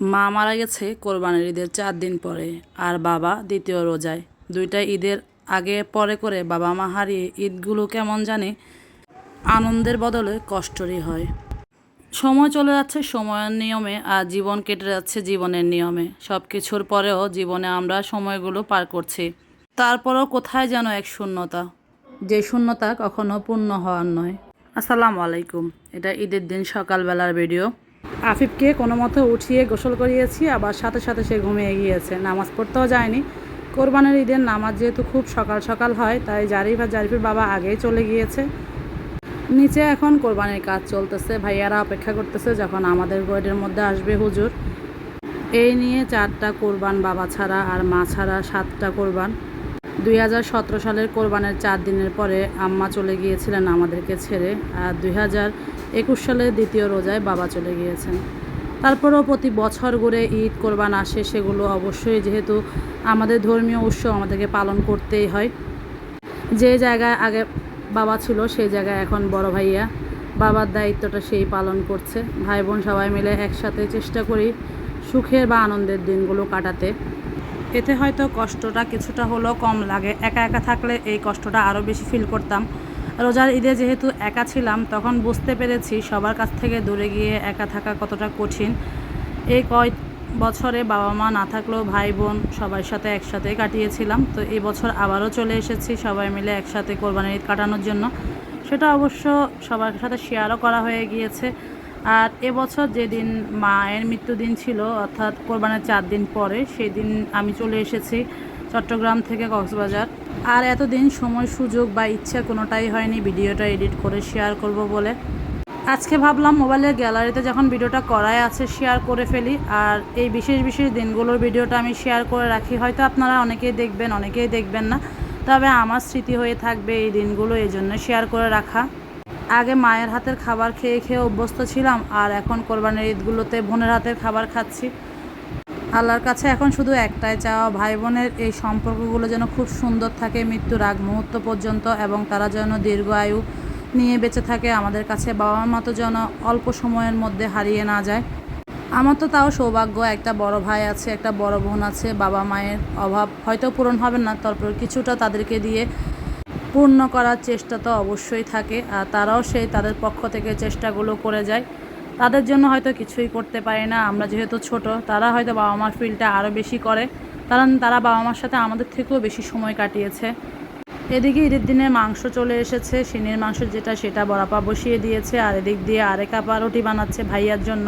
মা মারা গেছে কোরবানির ঈদের চার দিন পরে আর বাবা দ্বিতীয় রোজায়। দুইটা ঈদের আগে পরে করে বাবা মা হারিয়ে ঈদগুলো কেমন জানে আনন্দের বদলে কষ্টরই হয়। সময় চলে যাচ্ছে সময়ের নিয়মে আর জীবন কেটে যাচ্ছে জীবনের নিয়মে। সব কিছুর পরেও জীবনে আমরা সময়গুলো পার করছি। তারপরও কোথায় যেন এক শূন্যতা। যে শূন্যতা কখনো পূর্ণ হওয়ার নয়। আসসালামু আলাইকুম। এটা ঈদের দিন সকালবেলার ভিডিও। আফিফকে কোনো মতো উঠিয়ে গোসল করিয়েছি, আবার সাথে সাথে সে ঘুমিয়ে গিয়েছে। নামাজ পড়তেও যায়নি। কোরবানের ঈদের নামাজ যেহেতু খুব সকাল সকাল হয়, তাই জারিফ আর জারিফের বাবা আগেই চলে গিয়েছে। নিচে এখন কোরবানির কাজ চলতেছে। ভাইয়ারা অপেক্ষা করতেছে যখন আমাদের গয়ের মধ্যে আসবে হুজুর। এই নিয়ে চারটা কোরবান বাবা ছাড়া আর মা ছাড়া সাতটা কোরবান। দুই হাজার সতেরো সালের কোরবানের চার দিনের পরে আম্মা চলে গিয়েছিলেন আমাদেরকে ছেড়ে। আর দুই হাজার একুশ সালের দ্বিতীয় রোজায় বাবা চলে গিয়েছেন। তারপরেও প্রতি বছর ঘুরে ঈদ, কোরবান আসে, সেগুলো অবশ্যই যেহেতু আমাদের ধর্মীয় উৎসব, আমাদেরকে পালন করতেই হয়। যে জায়গায় আগে বাবা ছিল, সেই জায়গায় এখন বড় ভাইয়া। বাবার দায়িত্বটা সেই পালন করছে। ভাই বোন সবাই মিলে একসাথে চেষ্টা করি সুখের বা আনন্দের দিনগুলো কাটাতে। এতে হয়তো কষ্টটা কিছুটা হলেও কম লাগে। একা একা থাকলে এই কষ্টটা আরও বেশি ফিল করতাম। রোজার ঈদে যেহেতু একা ছিলাম, তখন বুঝতে পেরেছি সবার কাছ থেকে দূরে গিয়ে একা থাকা কতটা কঠিন। এই কয় বছরে বাবা মা না থাকলেও ভাই বোন সবার সাথে একসাথে কাটিয়েছিলাম। তো এই বছর আবারও চলে এসেছি সবাই মিলে একসাথে কোরবানির ঈদ কাটানোর জন্য। সেটা অবশ্য সবার সাথে শেয়ারও করা হয়ে গিয়েছে। আর এবছর যেদিন মায়ের মৃত্যুদিন ছিল, অর্থাৎ কোরবানের চার দিন পরে সেই দিন আমি চলে এসেছি চট্টগ্রাম থেকে কক্সবাজার। আর এতদিন সময়, সুযোগ বা ইচ্ছা কোনোটাই হয়নি ভিডিওটা এডিট করে শেয়ার করব বলে। আজকে ভাবলাম মোবাইলের গ্যালারিতে যখন ভিডিওটা করাই আছে শেয়ার করে ফেলি, আর এই বিশেষ বিশেষ দিনগুলোর ভিডিওটা আমি শেয়ার করে রাখি। হয়তো আপনারা অনেকেই দেখবেন অনেকেই দেখবেন না, তবে আমার স্মৃতি হয়ে থাকবে এই দিনগুলো এই জন্য শেয়ার করে রাখা। আগে মায়ের হাতের খাবার খেয়ে খেয়ে অভ্যস্ত ছিলাম, আর এখন কোরবানির ঈদগুলোতে বোনের হাতের খাবার খাচ্ছি। আল্লাহর কাছে এখন শুধু একটাই চাওয়া, ভাই বোনের এই সম্পর্কগুলো যেন খুব সুন্দর থাকে মৃত্যুর আগ মুহূর্ত পর্যন্ত এবং তারা যেন দীর্ঘ আয়ু নিয়ে বেঁচে থাকে, আমাদের কাছে বাবা মা মতো যেন অল্প সময়ের মধ্যে হারিয়ে না যায়। আমার তো তাও সৌভাগ্য, একটা বড় ভাই আছে, একটা বড় বোন আছে, বাবা মায়ের অভাব হয়তো পূরণ হবে না, তারপর কিছুটা তাদেরকে দিয়ে পূর্ণ করার চেষ্টা তো অবশ্যই থাকে, আর তারাও সেই তাদের পক্ষ থেকে চেষ্টাগুলো করে যায়। তাদের জন্য হয়তো কিছুই করতে পারি না। আমরা যেহেতু ছোট, তারা হয়তো বাবা মার ফিলটা আরও বেশি করে। কারণ তারা বাবা মার সাথে আমাদের থেকেও বেশি সময় কাটিয়েছে। এদিকে ঈদের দিনে মাংস চলে এসেছে সিনের মাংস যেটা সেটা বড়াপা বসিয়ে দিয়েছে, আর এদিক দিয়ে আরেক আপা রুটি বানাচ্ছে ভাইয়ার জন্য।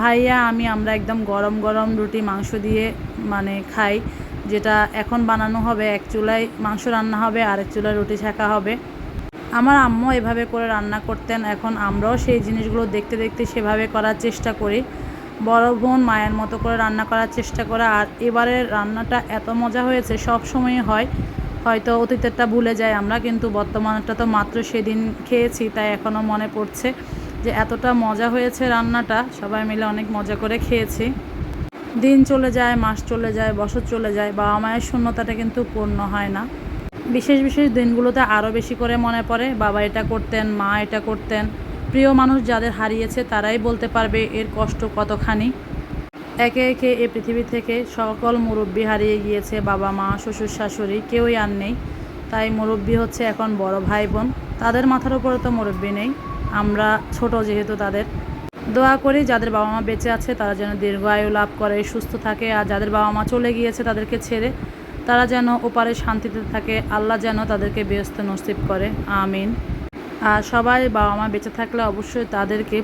ভাইয়া, আমি, আমরা একদম গরম গরম রুটি, মাংস দিয়ে মানে খাই, যেটা এখন বানানো হবে, এক চুলায় মাংস রান্না হবে, আরেক চুলায় রুটি ছাকা হবে। আমার আম্মু এভাবে করে রান্না করতেন, এখন আমরাও সেই জিনিসগুলো দেখতে দেখতে সেভাবে করার চেষ্টা করি। বড় বোন মায়ের মতো করে রান্না করার চেষ্টা করা, আর এবারের রান্নাটা এত মজা হয়েছে সব সময় হয়। হয়তো অতীতেরটা ভুলে যাই আমরা, কিন্তু বর্তমানটা তো মাত্র সেদিন খেয়েছি, তাই এখনও মনে পড়ছে যে এতটা মজা হয়েছে রান্নাটা। সবাই মিলে অনেক মজা করে খেয়েছি। দিন চলে যায়, মাস চলে যায়, বছর চলে যায়, বাবা মায়ের শূন্যতাটা কিন্তু পূর্ণ হয় না। বিশেষ বিশেষ দিনগুলোতে আরও বেশি করে মনে পড়ে, বাবা এটা করতেন, মা এটা করতেন। প্রিয় মানুষ যাদের হারিয়েছে তারাই বলতে পারবে এর কষ্ট কতখানি। একে একে এ পৃথিবী থেকে সকল মুরব্বী হারিয়ে গিয়েছে, বাবা, মা, শ্বশুর, শাশুড়ি, কেউই আর নেই। তাই মুরব্বী হচ্ছে এখন বড় ভাই বোন তাদের মাথার উপরে তো মুরব্বী নেই, আমরা ছোট যেহেতু তাদের। দোয়া করি যাদের বাবা মা বেঁচে আছে তারা যেন দীর্ঘ আয়ু লাভ করে, সুস্থ থাকে, আর যাদের বাবা মা চলে গিয়েছে তাদেরকে ছেড়ে তারা যেন ওপারে শান্তিতে থাকে, আল্লাহ যেন তাদেরকে ব্যস্ত নসিব করে, আমিন। আর সবাই বাবা মা বেঁচে থাকলে অবশ্যই তাদেরকে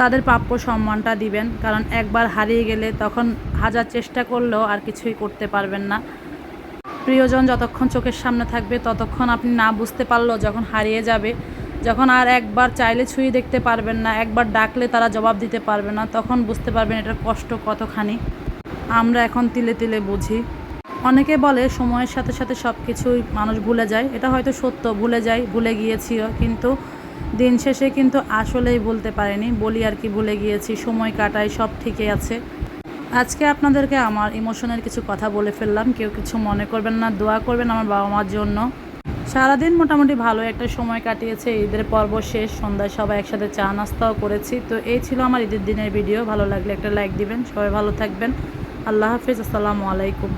তাদের প্রাপ্য সম্মানটা দিবেন, কারণ একবার হারিয়ে গেলে তখন হাজার চেষ্টা করলেও আর কিছুই করতে পারবেন না। প্রিয়জন যতক্ষণ চোখের সামনে থাকবে, ততক্ষণ আপনি না বুঝতে পারলেও যখন হারিয়ে যাবে, যখন আর একবার চাইলে ছুঁয়ে দেখতে পারবেন না, একবার ডাকলে তারা জবাব দিতে পারবে না, তখন বুঝতে পারবেন এটার কষ্ট কতখানি। আমরা এখন তিলে তিলে বুঝি। অনেকে বলে সময়ের সাথে সাথে সব কিছুই মানুষ ভুলে যায়। এটা হয়তো সত্য, ভুলে যায় ভুলে গিয়েছিও, কিন্তু দিন শেষে কিন্তু আসলেই বলতে পারেনি। বলি আর কি ভুলে গিয়েছি, সময় কাটাই, সব ঠিকই আছে। আজকে আপনাদেরকে আমার ইমোশনের কিছু কথা বলে ফেললাম। কেউ কিছু মনে করবেন না, দোয়া করবেন আমার বাবা মার জন্য। সারাদিন মোটামুটি ভালো একটা সময় কাটিয়েছে, ঈদের পর্ব শেষ, সন্ধ্যায় সবাই একসাথে চা নাস্তাও করেছি। তো এই ছিল আমার ঈদের দিনের ভিডিও। ভালো লাগলে একটা লাইক দিবেন। সবাই ভালো থাকবেন। আল্লাহ হাফিজ, আসসালামু আলাইকুম।